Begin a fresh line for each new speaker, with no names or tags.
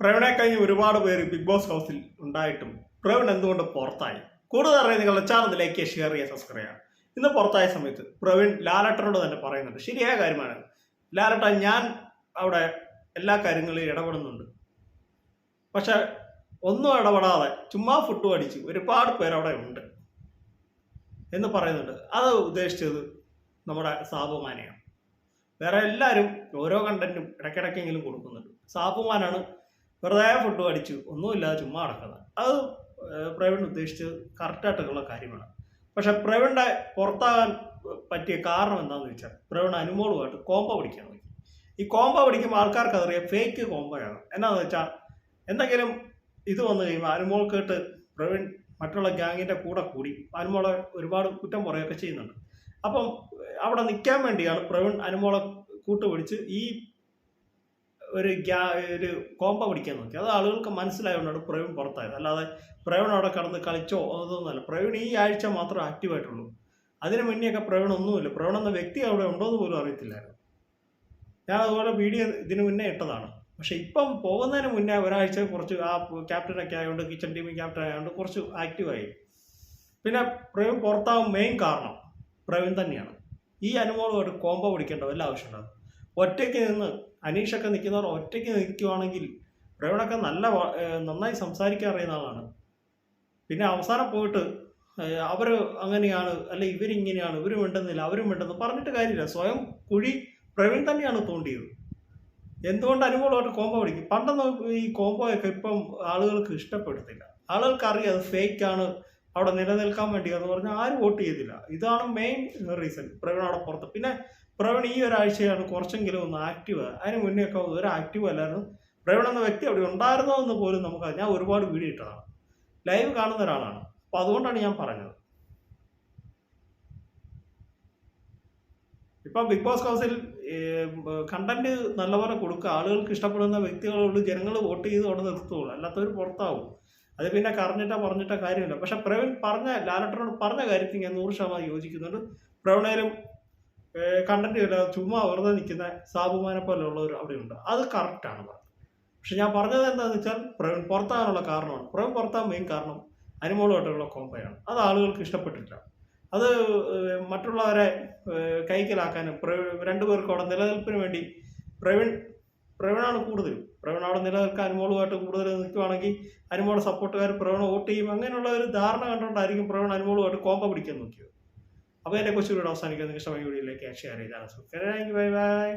പ്രവീണെ കഴിഞ്ഞ് ഒരുപാട് പേര് ബിഗ് ബോസ് ഹൗസിൽ ഉണ്ടായിട്ടും പ്രവീൺ എന്തുകൊണ്ട് പുറത്തായി? കൂടുതൽ അറിയാൻ നിങ്ങളുടെ ചാനൽ ലൈക്ക് ചെയ്യുക ഷെയർ ചെയ്യുക സബ്സ്ക്രൈബ് ചെയ്യുക ഇന്ന് പുറത്തായ സമയത്ത് പ്രവീൺ ലാലട്ടനോട് തന്നെ പറയുന്നുണ്ട്. ശരിയായ കാര്യമാണ്. ലാലട്ട ഞാൻ അവിടെ എല്ലാ കാര്യങ്ങളിലും ഇടപെടുന്നുണ്ട്. പക്ഷെ ഒന്നും ഇടപെടാതെ ചുമ്മാ ഫുഡ് അടിച്ച് ഒരുപാട് പേരവിടെ ഉണ്ട് എന്ന് പറയുന്നുണ്ട്. അത് ഉദ്ദേശിച്ചത് നമ്മുടെ സാബുമാനെയാണ് വേറെ എല്ലാവരും ഓരോ കണ്ടന്റും ഇടയ്ക്കിടയ്ക്കെങ്കിലും കൊടുക്കുന്നുണ്ട്. സാബുമാനാണ് വെറുതെ ഫുഡ് അടിച്ചു. ഒന്നുമില്ലാതെ ചുമ്മാ നടക്കുന്നത്. അത് പ്രവീൺ ഉദ്ദേശിച്ച് കറക്റ്റായിട്ടുള്ള കാര്യമാണ്. പക്ഷെ പ്രവീണിന്റെ പുറത്താകാൻ പറ്റിയ കാരണം എന്താണെന്ന് വെച്ചാൽ പ്രവീൺ അനുമോളുമായിട്ട് കോമ്പ പിടിക്കാൻ നോക്കി. ഈ കോമ്പ പിടിക്കുമ്പോൾ ആൾക്കാർക്ക് അതറിയാം ഫേക്ക് കോമ്പയാണ് എന്നാന്ന് വെച്ചാൽ എന്തെങ്കിലും ഇത് വന്നു കഴിയുമ്പോൾ അനുമോൾ കേട്ട് പ്രവീൺ മറ്റുള്ള ഗ്യാങ്ങിന്റെ കൂടെ കൂടി അനുമോളെ ഒരുപാട് കുറ്റം പറയുകയൊക്കെ ചെയ്യുന്നുണ്ട്. അപ്പം അവിടെ നിൽക്കാൻ വേണ്ടിയാണ് പ്രവീൺ അനുമോളെ കൂട്ടുപിടിച്ച് ഈ ഒരു ഗ്യാ ഒരു കോമ്പ പിടിക്കാൻ നോക്കി. അത് ആളുകൾക്ക് മനസ്സിലായതുകൊണ്ടാണ് പ്രവീൺ പുറത്തായത്. അല്ലാതെ പ്രവീൺ അവിടെ കടന്ന് കളിച്ചോ അതൊന്നുമല്ല. പ്രവീൺ ഈ ആഴ്ച മാത്രമേ ആക്റ്റീവായിട്ടുള്ളൂ. അതിന് മുന്നെയൊക്കെ പ്രവീൺ ഒന്നുമില്ല. പ്രവീൺ എന്ന വ്യക്തി അവിടെ ഉണ്ടോ എന്ന് പോലും അറിയത്തില്ലായിരുന്നു. ഞാൻ അതുപോലെ വീഡിയോ ഇതിനു മുന്നേ ഇട്ടതാണ്. പക്ഷെ ഇപ്പം പോകുന്നതിന് മുന്നേ ഒരാഴ്ച കുറച്ച് ആ ക്യാപ്റ്റനൊക്കെ ആയതുകൊണ്ട് കിച്ചൺ ടീമിൽ ക്യാപ്റ്റൻ ആയതുകൊണ്ട് കുറച്ച് ആക്റ്റീവായി. പിന്നെ പ്രവീൺ പുറത്താവും മെയിൻ കാരണം പ്രവീൺ തന്നെയാണ്. ഈ അനുഭവമായിട്ട് കോമ്പോ പിടിക്കേണ്ട വല്ല ആവശ്യമുണ്ടാകും ഒറ്റയ്ക്ക് നിന്ന് അനീഷൊക്കെ നിൽക്കുന്നവർ ഒറ്റയ്ക്ക് നിൽക്കുവാണെങ്കിൽ പ്രവീണൊക്കെ നല്ല നന്നായി സംസാരിക്കാൻ അറിയുന്ന ആളാണ്. പിന്നെ അവസാനം പോയിട്ട് അവർ അങ്ങനെയാണ് അല്ല ഇവരിങ്ങനെയാണ് ഇവരും മിണ്ടുന്നില്ല അവരും മിണ്ടുന്നു പറഞ്ഞിട്ട് കാര്യമില്ല. സ്വയം കുഴി പ്രവീൺ തന്നെയാണ് തോണ്ടിയത്. എന്തുകൊണ്ട് അനുകൂലമായിട്ട് കോംബോ പിടിക്കും? പണ്ടൊന്നും ഈ കോംബോയൊക്കെ ഇപ്പം ആളുകൾക്ക് ഇഷ്ടപ്പെടുത്തില്ല. ആളുകൾക്ക് അറിയാം അത് ഫേക്കാണ് അവിടെ നിലനിൽക്കാൻ വേണ്ടി എന്ന് പറഞ്ഞാൽ ആരും വോട്ട് ചെയ്തില്ല. ഇതാണ് മെയിൻ റീസൺ പ്രവീൺ അവിടെ പുറത്ത്. പിന്നെ പ്രവീൺ ഈ ഒരാഴ്ചയാണ് കുറച്ചെങ്കിലും ഒന്ന് ആക്റ്റീവ് അതിന് മുന്നേ ഒക്കെ ഒരു ആക്റ്റീവ് അല്ലായിരുന്നു. പ്രവീൺ എന്ന വ്യക്തി അവിടെ ഉണ്ടായിരുന്നോ എന്ന് പോലും നമുക്ക് ഞാൻ ഒരുപാട് വീഡിയോ ഇട്ടതാണ്. ലൈവ് കാണുന്ന ഒരാളാണ്. അപ്പൊ അതുകൊണ്ടാണ് ഞാൻ പറഞ്ഞത്. ഇപ്പൊ ബിഗ് ബോസ് ഹൗസിൽ കണ്ടന്റ് നല്ലപോലെ കൊടുക്കുക. ആളുകൾക്ക് ഇഷ്ടപ്പെടുന്ന വ്യക്തികളോട് ജനങ്ങൾ വോട്ട് ചെയ്ത് അവിടെ നിർത്തുള്ളൂ അല്ലാത്തവർ പുറത്താവും. അത് പിന്നെ കറഞ്ഞിട്ടാ പറഞ്ഞിട്ടാ കാര്യമില്ല. പക്ഷെ പ്രവീൺ പറഞ്ഞ ലാലട്ടനോട് പറഞ്ഞ കാര്യത്തിൽ ഞാൻ നൂറ് ശതമാനം യോജിക്കുന്നുണ്ട്. പ്രവീണേലും കണ്ടന്റ് ഇല്ല ചുമ്മാ വെറുതെ നിൽക്കുന്ന സാബുമാനെ പോലെയുള്ളവർ അവിടെയുണ്ട്. അത് കറക്റ്റാണ് പറഞ്ഞത്. പക്ഷെ ഞാൻ പറഞ്ഞത് എന്താണെന്ന് വെച്ചാൽ പ്രവീൺ പുറത്താകാനുള്ള കാരണമാണ്. പ്രവീൺ പുറത്താകാൻ മെയിൻ കാരണം അനുമോളുമായിട്ടുള്ള കോമ്പയാണ് അത് ആളുകൾക്ക് ഇഷ്ടപ്പെട്ടില്ല അത് മറ്റുള്ളവരെ കൈക്കലാക്കാനും രണ്ടുപേർക്കും അവിടെ നിലനിൽപ്പിന് വേണ്ടി പ്രവീൺ പ്രവീണാണ് കൂടുതലും. പ്രവീൺ അവിടെ നിലനിൽക്കാൻ അനുമോളുമായിട്ട് കൂടുതൽ നിൽക്കുവാണെങ്കിൽ അനുമോളെ സപ്പോർട്ടുകാർ പ്രവീണ വോട്ട് ചെയ്യും. അങ്ങനെയുള്ള ഒരു ധാരണ കണ്ടുകൊണ്ടായിരിക്കും പ്രവീൺ അനുമോളുമായിട്ട് കോമ്പ പിടിക്കാൻ നോക്കിയത്. അപ്പോൾ എന്റെ കൊച്ചു വീഡിയോ അവസാനിക്കുന്നത് ഇഷ്ടമായ വീഡിയോയിലേക്ക് ഷെയർ ചെയ്താണ് ബൈ ബൈ